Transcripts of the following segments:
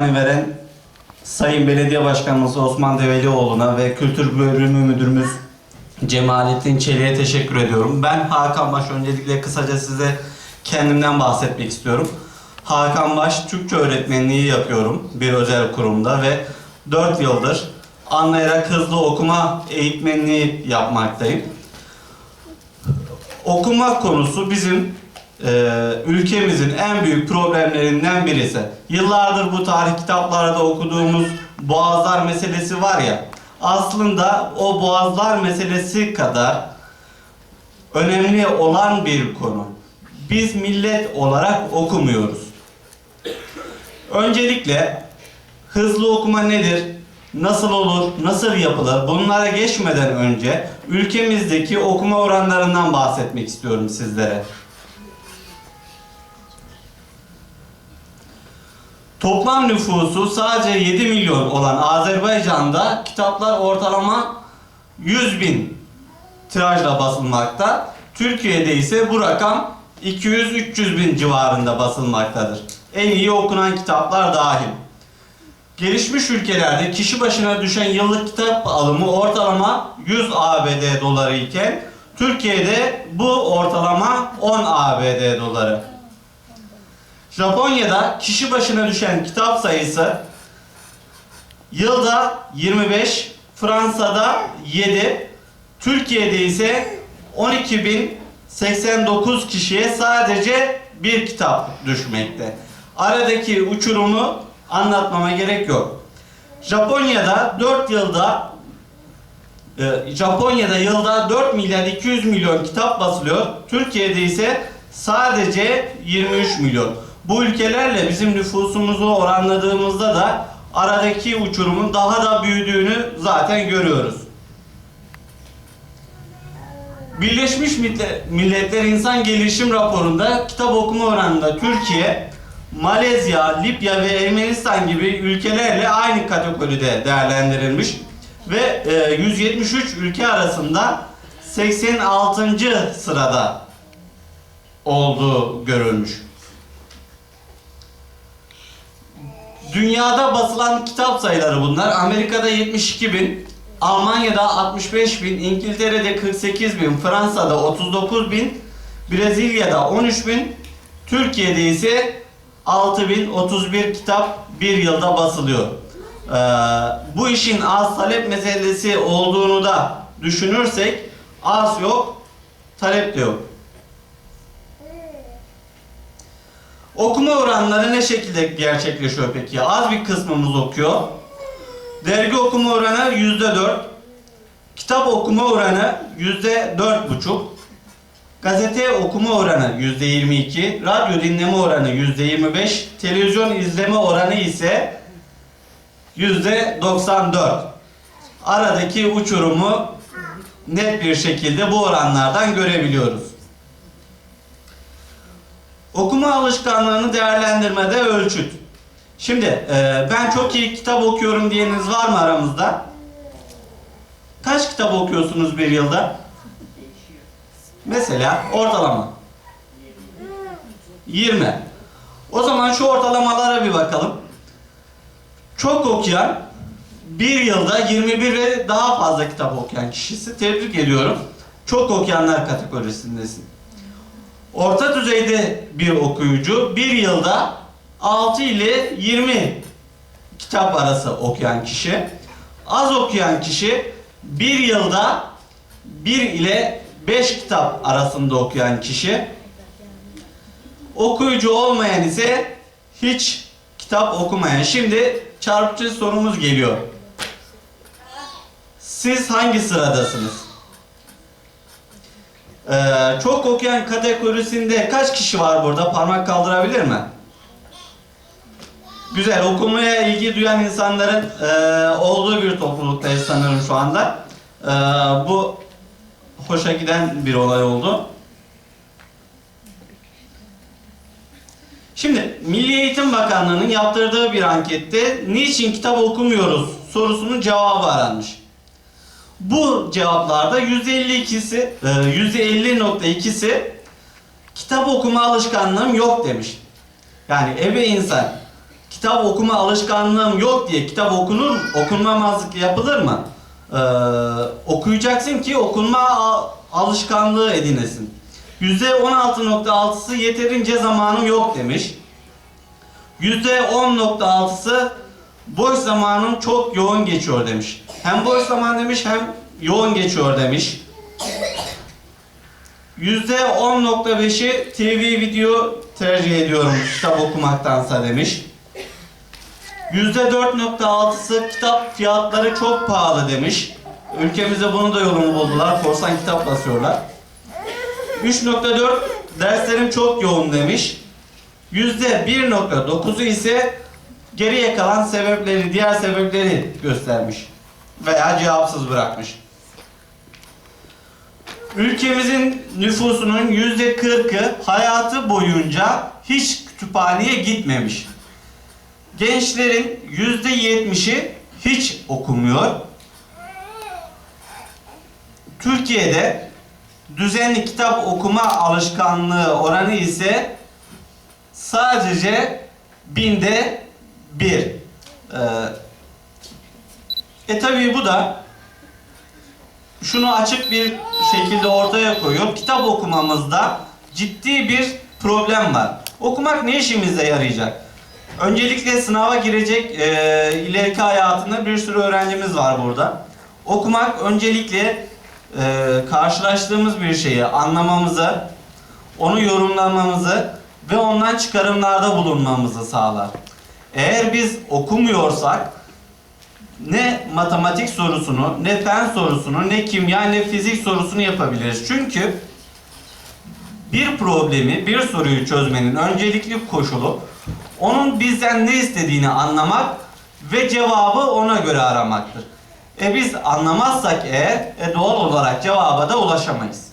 veren Sayın Belediye Başkanımız Osman Develioğlu'na ve Kültür Bölümü Müdürümüz Cemalettin Çelik'e teşekkür ediyorum. Ben Hakan Baş öncelikle kısaca size kendimden bahsetmek istiyorum. Hakan Baş Türkçe öğretmenliği yapıyorum bir özel kurumda ve 4 yıldır anlayarak hızlı okuma eğitmenliği yapmaktayım. Okuma konusu bizim e, ülkemizin en büyük problemlerinden birisi. Yıllardır bu tarih kitaplarda okuduğumuz boğazlar meselesi var ya, aslında o boğazlar meselesi kadar önemli olan bir konu. Biz millet olarak okumuyoruz. Öncelikle hızlı okuma nedir? Nasıl olur? Nasıl yapılır? Bunlara geçmeden önce ülkemizdeki okuma oranlarından bahsetmek istiyorum sizlere. Toplam nüfusu sadece 7 milyon olan Azerbaycan'da kitaplar ortalama 100 bin tirajla basılmakta. Türkiye'de ise bu rakam 200-300 bin civarında basılmaktadır. En iyi okunan kitaplar dahil. Gelişmiş ülkelerde kişi başına düşen yıllık kitap alımı ortalama 100 ABD doları iken Türkiye'de bu ortalama 10 ABD doları. Japonya'da kişi başına düşen kitap sayısı yılda 25, Fransa'da 7, Türkiye'de ise 12.089 kişiye sadece bir kitap düşmekte. Aradaki uçurumu anlatmama gerek yok. Japonya'da 4 yılda e, Japonya'da yılda 4 milyar 200 milyon kitap basılıyor. Türkiye'de ise sadece 23 milyon. Bu ülkelerle bizim nüfusumuzu oranladığımızda da aradaki uçurumun daha da büyüdüğünü zaten görüyoruz. Birleşmiş Mille- Milletler İnsan Gelişim Raporu'nda kitap okuma oranında Türkiye, Malezya, Libya ve Ermenistan gibi ülkelerle aynı kategoride değerlendirilmiş ve e, 173 ülke arasında 86. sırada olduğu görülmüş. Dünyada basılan kitap sayıları bunlar. Amerika'da 72 bin, Almanya'da 65 bin, İngiltere'de 48 bin, Fransa'da 39 bin, Brezilya'da 13 bin, Türkiye'de ise 6031 kitap bir yılda basılıyor. Ee, bu işin az talep meselesi olduğunu da düşünürsek az yok, talep de yok. Okuma oranları ne şekilde gerçekleşiyor peki? Az bir kısmımız okuyor. Dergi okuma oranı yüzde dört. Kitap okuma oranı yüzde dört buçuk. Gazete okuma oranı yüzde yirmi iki. Radyo dinleme oranı yüzde yirmi beş. Televizyon izleme oranı ise yüzde doksan dört. Aradaki uçurumu net bir şekilde bu oranlardan görebiliyoruz. Okuma alışkanlığını değerlendirmede ölçüt. Şimdi e, ben çok iyi kitap okuyorum diyeniniz var mı aramızda? Kaç kitap okuyorsunuz bir yılda? Mesela ortalama. 20. O zaman şu ortalamalara bir bakalım. Çok okuyan bir yılda 21 ve daha fazla kitap okuyan kişisi tebrik ediyorum. Çok okuyanlar kategorisindesin. Orta düzeyde bir okuyucu bir yılda 6 ile 20 kitap arası okuyan kişi. Az okuyan kişi bir yılda 1 ile 5 kitap arasında okuyan kişi. Okuyucu olmayan ise hiç kitap okumayan. Şimdi çarpıcı sorumuz geliyor. Siz hangi sıradasınız? Ee, çok okuyan kategorisinde kaç kişi var burada? Parmak kaldırabilir mi? Güzel. Okumaya ilgi duyan insanların e, olduğu bir topluluktayız sanırım şu anda. E, bu hoşa giden bir olay oldu. Şimdi Milli Eğitim Bakanlığı'nın yaptırdığı bir ankette niçin kitap okumuyoruz sorusunun cevabı aranmış. Bu cevaplarda %52'si, e, %50.2'si kitap okuma alışkanlığım yok demiş. Yani ebe insan kitap okuma alışkanlığım yok diye kitap okunur, okunmamazlık yapılır mı? Ee, okuyacaksın ki okunma alışkanlığı edinesin. %16.6'sı yeterince zamanım yok demiş. %10.6'sı boş zamanım çok yoğun geçiyor demiş. Hem boş zaman demiş hem yoğun geçiyor demiş. %10.5'i TV video tercih ediyorum kitap okumaktansa demiş. %4.6'sı kitap fiyatları çok pahalı demiş. Ülkemizde bunu da yolunu buldular. Korsan kitap basıyorlar. 3.4 derslerim çok yoğun demiş. %1.9'u ise geriye kalan sebepleri, diğer sebepleri göstermiş. Veya cevapsız bırakmış. Ülkemizin nüfusunun yüzde kırkı hayatı boyunca hiç kütüphaneye gitmemiş. Gençlerin yüzde yetmişi hiç okumuyor. Türkiye'de düzenli kitap okuma alışkanlığı oranı ise sadece binde bir. Ee, e tabii bu da şunu açık bir şekilde ortaya koyuyor. Kitap okumamızda ciddi bir problem var. Okumak ne işimize yarayacak? Öncelikle sınava girecek e, ileriki hayatında bir sürü öğrencimiz var burada. Okumak öncelikle e, karşılaştığımız bir şeyi anlamamızı, onu yorumlamamızı ve ondan çıkarımlarda bulunmamızı sağlar. Eğer biz okumuyorsak ne matematik sorusunu, ne fen sorusunu, ne kimya, ne fizik sorusunu yapabiliriz. Çünkü bir problemi, bir soruyu çözmenin öncelikli koşulu onun bizden ne istediğini anlamak ve cevabı ona göre aramaktır. E biz anlamazsak eğer e doğal olarak cevaba da ulaşamayız.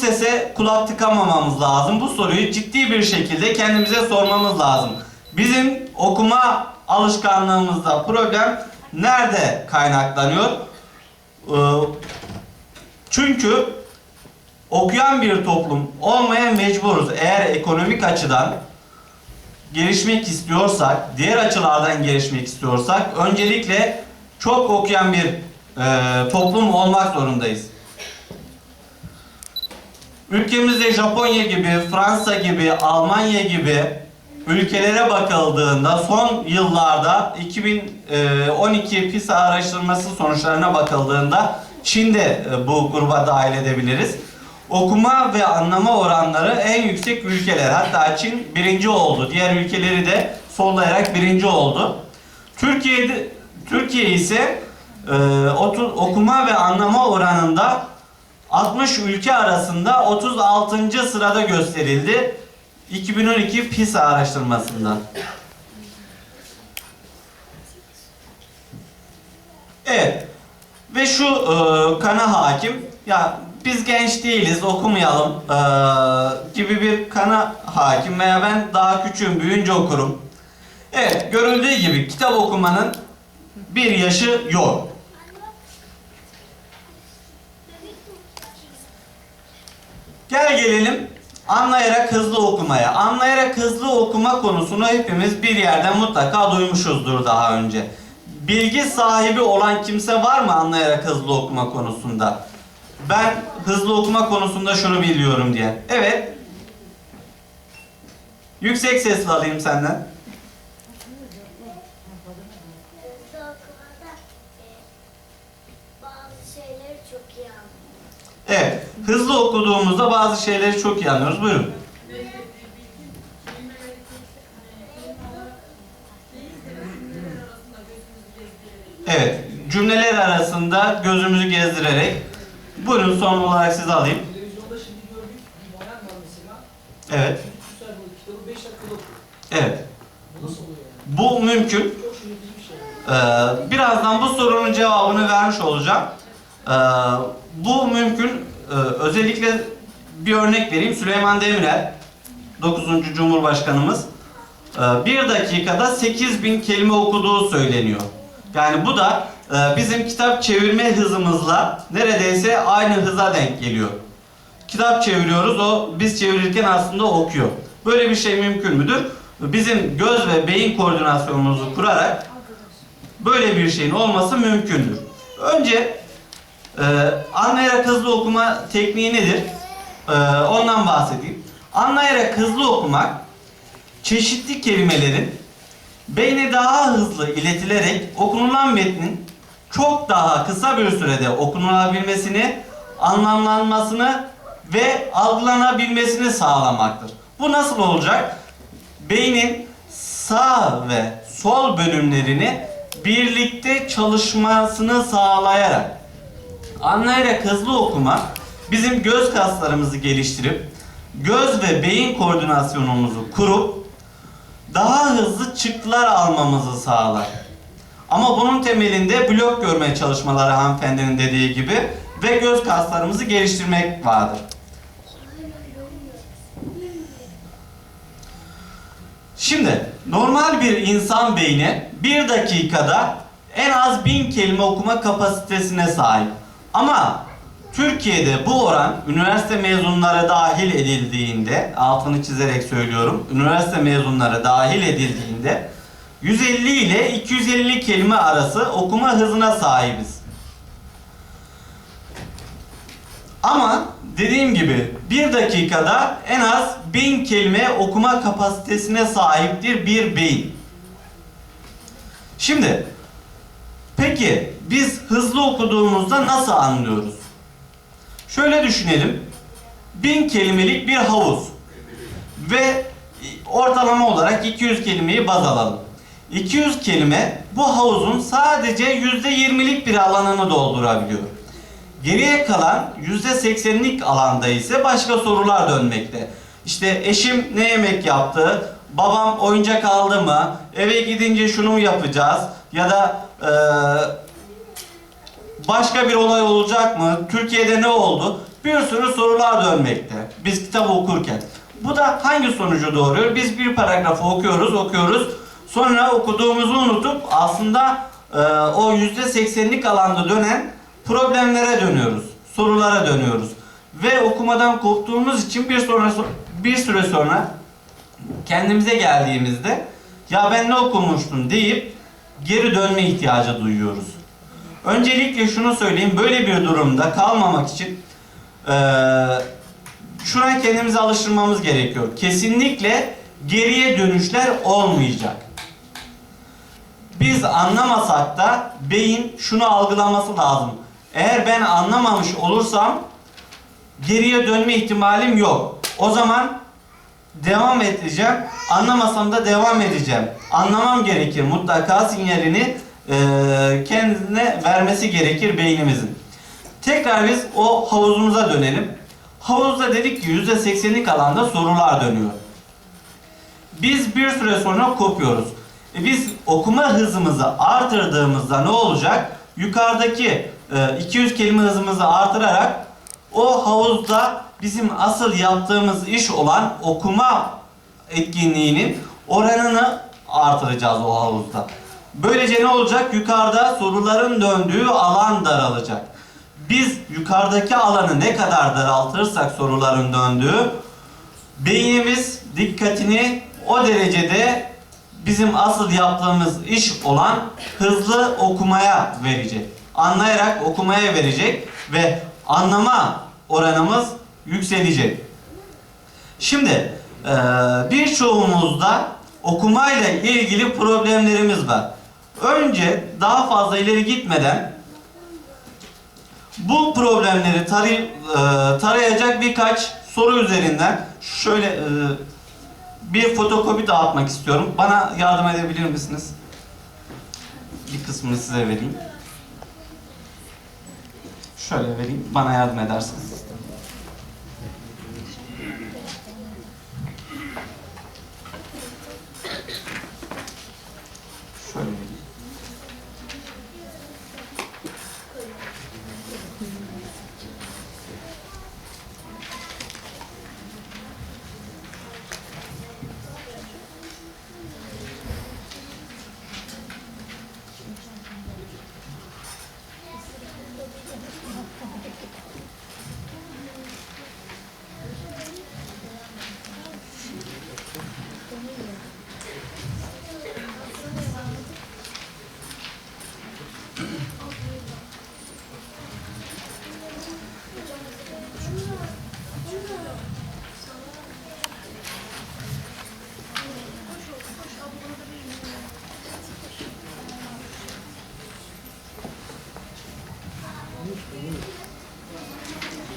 Sese kulak tıkamamamız lazım. Bu soruyu ciddi bir şekilde kendimize sormamız lazım. Bizim okuma alışkanlığımızda problem nerede kaynaklanıyor? Ee, çünkü okuyan bir toplum olmaya mecburuz. Eğer ekonomik açıdan gelişmek istiyorsak, diğer açılardan gelişmek istiyorsak öncelikle çok okuyan bir e, toplum olmak zorundayız. Ülkemizde Japonya gibi, Fransa gibi, Almanya gibi ülkelere bakıldığında son yıllarda 2012 PISA araştırması sonuçlarına bakıldığında Çin'de e, bu gruba dahil edebiliriz. Okuma ve anlama oranları en yüksek ülkeler. Hatta Çin birinci oldu. Diğer ülkeleri de sollayarak birinci oldu. Türkiye'de Türkiye ise e, okuma ve anlama oranında 60 ülke arasında 36. sırada gösterildi 2012 PISA araştırmasında. Evet. Ve şu e, kana hakim ya biz genç değiliz okumayalım e, gibi bir kana hakim veya ben daha küçüğüm büyüyünce okurum. Evet görüldüğü gibi kitap okumanın bir yaşı yok. Gel gelelim anlayarak hızlı okumaya. Anlayarak hızlı okuma konusunu hepimiz bir yerden mutlaka duymuşuzdur daha önce. Bilgi sahibi olan kimse var mı anlayarak hızlı okuma konusunda? Ben hızlı okuma konusunda şunu biliyorum diye. Evet. Yüksek sesle alayım senden. E. Evet. Hızlı okuduğumuzda bazı şeyleri çok iyi anlıyoruz. Buyurun. Evet. Cümleler arasında gözümüzü gezdirerek. Buyurun son olarak sizi alayım. Evet. 300 sayfalık kitabı 5 dakikada okuyor. Evet. Bu mümkün. Ee, birazdan bu sorunun cevabını vermiş olacağım. Ee, bu mümkün. Ee, özellikle bir örnek vereyim. Süleyman Demirel, 9. Cumhurbaşkanımız, e, bir dakikada 8000 kelime okuduğu söyleniyor. Yani bu da e, bizim kitap çevirme hızımızla neredeyse aynı hıza denk geliyor. kitap çeviriyoruz. O biz çevirirken aslında okuyor. Böyle bir şey mümkün müdür? Bizim göz ve beyin koordinasyonumuzu kurarak böyle bir şeyin olması mümkündür. Önce e, anlayarak hızlı okuma tekniği nedir? E, ondan bahsedeyim. Anlayarak hızlı okumak çeşitli kelimelerin beyne daha hızlı iletilerek okunulan metnin çok daha kısa bir sürede okunulabilmesini, anlamlanmasını ve algılanabilmesini sağlamaktır. Bu nasıl olacak? Beynin sağ ve sol bölümlerini birlikte çalışmasını sağlayarak anlayarak hızlı okuma bizim göz kaslarımızı geliştirip göz ve beyin koordinasyonumuzu kurup daha hızlı çıktılar almamızı sağlar. Ama bunun temelinde blok görme çalışmaları hanımefendinin dediği gibi ve göz kaslarımızı geliştirmek vardır. Şimdi normal bir insan beyni bir dakikada en az bin kelime okuma kapasitesine sahip. Ama Türkiye'de bu oran üniversite mezunları dahil edildiğinde, altını çizerek söylüyorum, üniversite mezunları dahil edildiğinde 150 ile 250 kelime arası okuma hızına sahibiz. Ama dediğim gibi bir dakikada en az 1000 kelime okuma kapasitesine sahiptir bir beyin. Şimdi peki biz hızlı okuduğumuzda nasıl anlıyoruz? Şöyle düşünelim. 1000 kelimelik bir havuz ve ortalama olarak 200 kelimeyi baz alalım. 200 kelime bu havuzun sadece %20'lik bir alanını doldurabiliyor. Geriye kalan %80'lik alanda ise başka sorular dönmekte. İşte eşim ne yemek yaptı? Babam oyuncak aldı mı? Eve gidince şunu mu yapacağız? Ya da eee, başka bir olay olacak mı? Türkiye'de ne oldu? Bir sürü sorular dönmekte. Biz kitabı okurken. Bu da hangi sonucu doğuruyor? Biz bir paragrafı okuyoruz, okuyoruz. Sonra okuduğumuzu unutup aslında e, o yüzde seksenlik alanda dönen problemlere dönüyoruz. Sorulara dönüyoruz. Ve okumadan koptuğumuz için bir sonra bir süre sonra kendimize geldiğimizde ya ben ne okumuştum deyip geri dönme ihtiyacı duyuyoruz. Öncelikle şunu söyleyeyim, böyle bir durumda kalmamak için eee şuna kendimizi alıştırmamız gerekiyor. Kesinlikle geriye dönüşler olmayacak. Biz anlamasak da beyin şunu algılaması lazım. Eğer ben anlamamış olursam geriye dönme ihtimalim yok. O zaman devam edeceğim. Anlamasam da devam edeceğim. Anlamam gerekir. Mutlaka sinyalini e, kendine vermesi gerekir beynimizin. Tekrar biz o havuzumuza dönelim. Havuzda dedik ki %80'lik alanda sorular dönüyor. Biz bir süre sonra kopuyoruz. E biz okuma hızımızı artırdığımızda ne olacak? Yukarıdaki e, 200 kelime hızımızı artırarak o havuzda bizim asıl yaptığımız iş olan okuma etkinliğinin oranını artıracağız o havuzda. Böylece ne olacak? Yukarıda soruların döndüğü alan daralacak. Biz yukarıdaki alanı ne kadar daraltırsak soruların döndüğü beynimiz dikkatini o derecede bizim asıl yaptığımız iş olan hızlı okumaya verecek. Anlayarak okumaya verecek ve anlama oranımız yükselecek. Şimdi eee, birçoğumuzda okumayla ilgili problemlerimiz var. Önce daha fazla ileri gitmeden bu problemleri taray- eee, tarayacak birkaç soru üzerinden şöyle eee, bir fotokopi dağıtmak istiyorum. Bana yardım edebilir misiniz? Bir kısmını size vereyim. Şöyle vereyim. Bana yardım edersiniz.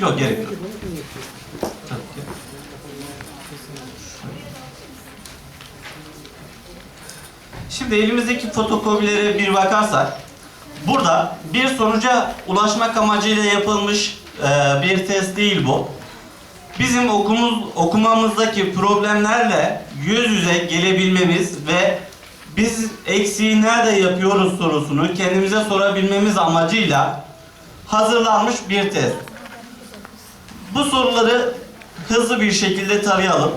Yok gerek yok. Şimdi elimizdeki fotokobilere bir bakarsak, burada bir sonuca ulaşmak amacıyla yapılmış e, bir test değil bu. Bizim okumuz, okumamızdaki problemlerle yüz yüze gelebilmemiz ve biz eksiği nerede yapıyoruz sorusunu kendimize sorabilmemiz amacıyla hazırlanmış bir test. Bu soruları hızlı bir şekilde tarayalım.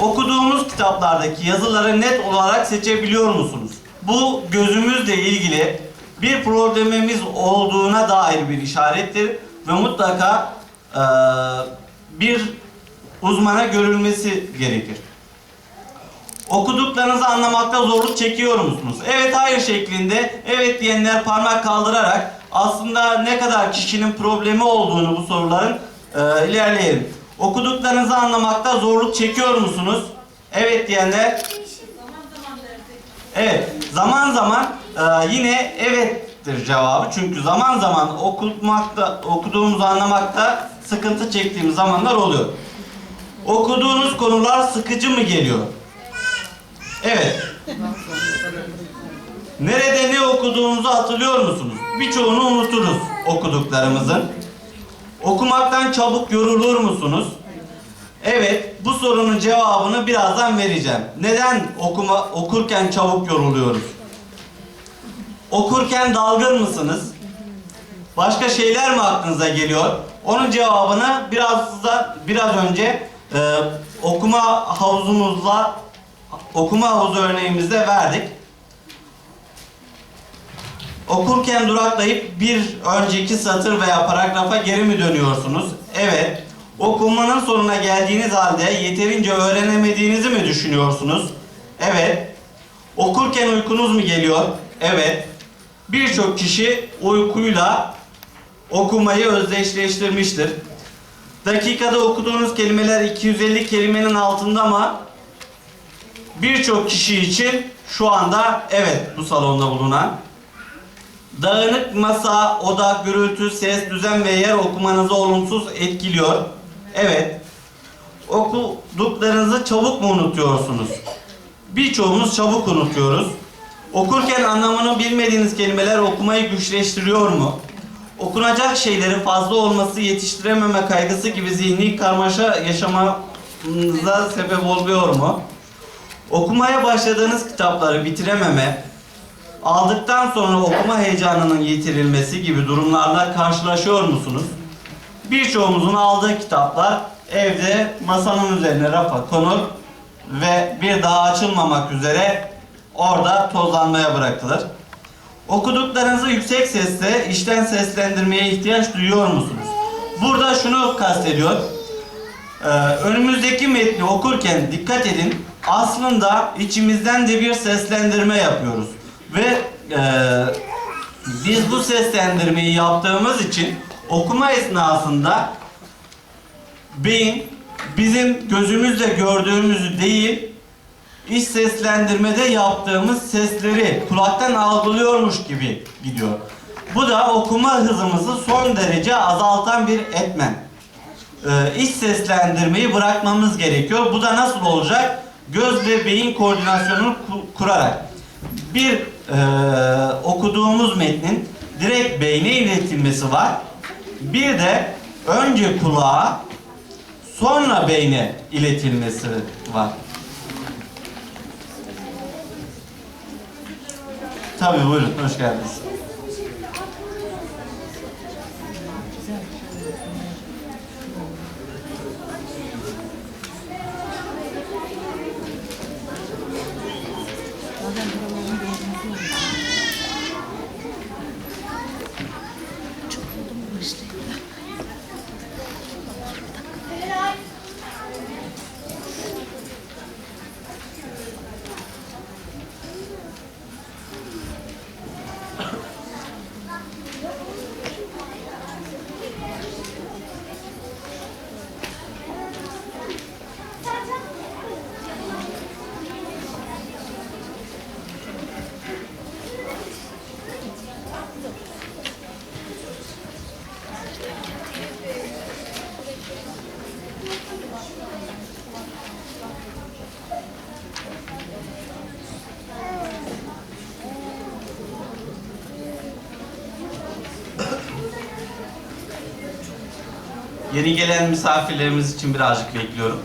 Okuduğumuz kitaplardaki yazıları net olarak seçebiliyor musunuz? Bu gözümüzle ilgili bir problemimiz olduğuna dair bir işarettir ve mutlaka eee, bir uzmana görülmesi gerekir. Okuduklarınızı anlamakta zorluk çekiyor musunuz? Evet hayır şeklinde evet diyenler parmak kaldırarak aslında ne kadar kişinin problemi olduğunu bu soruların e, ilerleyelim. Okuduklarınızı anlamakta zorluk çekiyor musunuz? Evet diyenler Evet, zaman zaman e, yine evettir cevabı. Çünkü zaman zaman okumakta, okuduğumuzu anlamakta sıkıntı çektiğimiz zamanlar oluyor. Okuduğunuz konular sıkıcı mı geliyor? Evet. Nerede ne okuduğunuzu hatırlıyor musunuz? Birçoğunu unuturuz okuduklarımızın. Okumaktan çabuk yorulur musunuz? Evet, bu sorunun cevabını birazdan vereceğim. Neden okuma okurken çabuk yoruluyoruz? Okurken dalgın mısınız? Başka şeyler mi aklınıza geliyor? Onun cevabını biraz da biraz önce e, okuma havuzumuzla okuma havuzu örneğimizde verdik. Okurken duraklayıp bir önceki satır veya paragrafa geri mi dönüyorsunuz? Evet. Okumanın sonuna geldiğiniz halde yeterince öğrenemediğinizi mi düşünüyorsunuz? Evet. Okurken uykunuz mu geliyor? Evet. Birçok kişi uykuyla okumayı özdeşleştirmiştir. Dakikada okuduğunuz kelimeler 250 kelimenin altında mı? Birçok kişi için şu anda evet bu salonda bulunan. Dağınık masa, oda, gürültü, ses, düzen ve yer okumanızı olumsuz etkiliyor. Evet. Okuduklarınızı çabuk mu unutuyorsunuz? Birçoğumuz çabuk unutuyoruz. Okurken anlamını bilmediğiniz kelimeler okumayı güçleştiriyor mu? Okunacak şeylerin fazla olması, yetiştirememe kaygısı gibi zihni karmaşa yaşamanıza sebep oluyor mu? Okumaya başladığınız kitapları bitirememe, aldıktan sonra okuma heyecanının yitirilmesi gibi durumlarla karşılaşıyor musunuz? Birçoğumuzun aldığı kitaplar evde masanın üzerine rafa konur ve bir daha açılmamak üzere orada tozlanmaya bırakılır. Okuduklarınızı yüksek sesle işten seslendirmeye ihtiyaç duyuyor musunuz? Burada şunu kastediyor. Ee, önümüzdeki metni okurken dikkat edin. Aslında içimizden de bir seslendirme yapıyoruz. Ve e, biz bu seslendirmeyi yaptığımız için okuma esnasında beyin bizim gözümüzle gördüğümüzü değil iç seslendirmede yaptığımız sesleri kulaktan algılıyormuş gibi gidiyor. Bu da okuma hızımızı son derece azaltan bir etmen. Ee, iç seslendirmeyi bırakmamız gerekiyor. Bu da nasıl olacak? Göz ve beyin koordinasyonunu ku- kurarak. Bir e, okuduğumuz metnin direkt beyne iletilmesi var. Bir de önce kulağa sonra beyne iletilmesi var. Tabii buyurun, hoş geldiniz. Yeni gelen misafirlerimiz için birazcık bekliyorum.